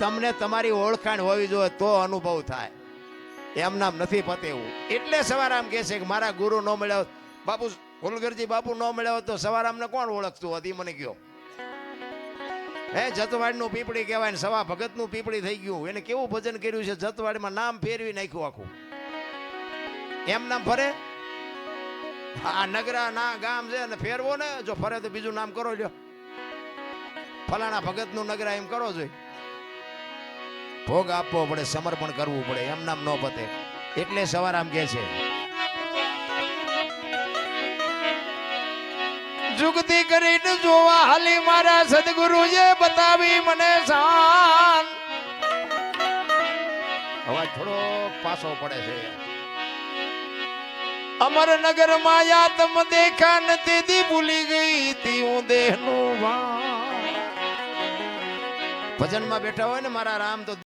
તમને તમારી ઓળખાણ હોવી જોઈએ તો અનુભવ થાય. એમ નામ નથી પતેવું. એટલે સવારામ કહે છે કે મારા ગુરુ ન મળ્યો બાપુ ફુલગરજી બાપુ ન મળ્યો તો સવારામને કોણ ઓળખતું હતી મને કયો હે, જતવાડનું પીપળી કહેવાય ને સવા ભગતનું પીપળી થઈ ગયું. એને કેવું ભજન કર્યું છે? જતવાડમાં નામ ફેરવી નાખ્યું આખું. એમ નામ ફરે? આ નગરા, ના, ગામ છે અને ફેરવો ને, જો ફરે તો બીજું નામ કરો લ્યો. ફલાણા ભગતનું નગરા એમ કરો જોઈએ ભોગ આપવો પડે, સમર્પણ કરવું પડે, એમ નામ ન પતે. એટલે સવારામ કે છે, જુગતી કરીને જોવા હાલી મારા સદગુરુએ બતાવી મને શાન. અવાજ થોડો પાછો પડે છે. અમરનગર માયા તમ દેખા નથી દી ભૂલી ગઈ તી હું દેહનું ભાન ભજનમાં બેઠા હોય ને મારા રામ, તો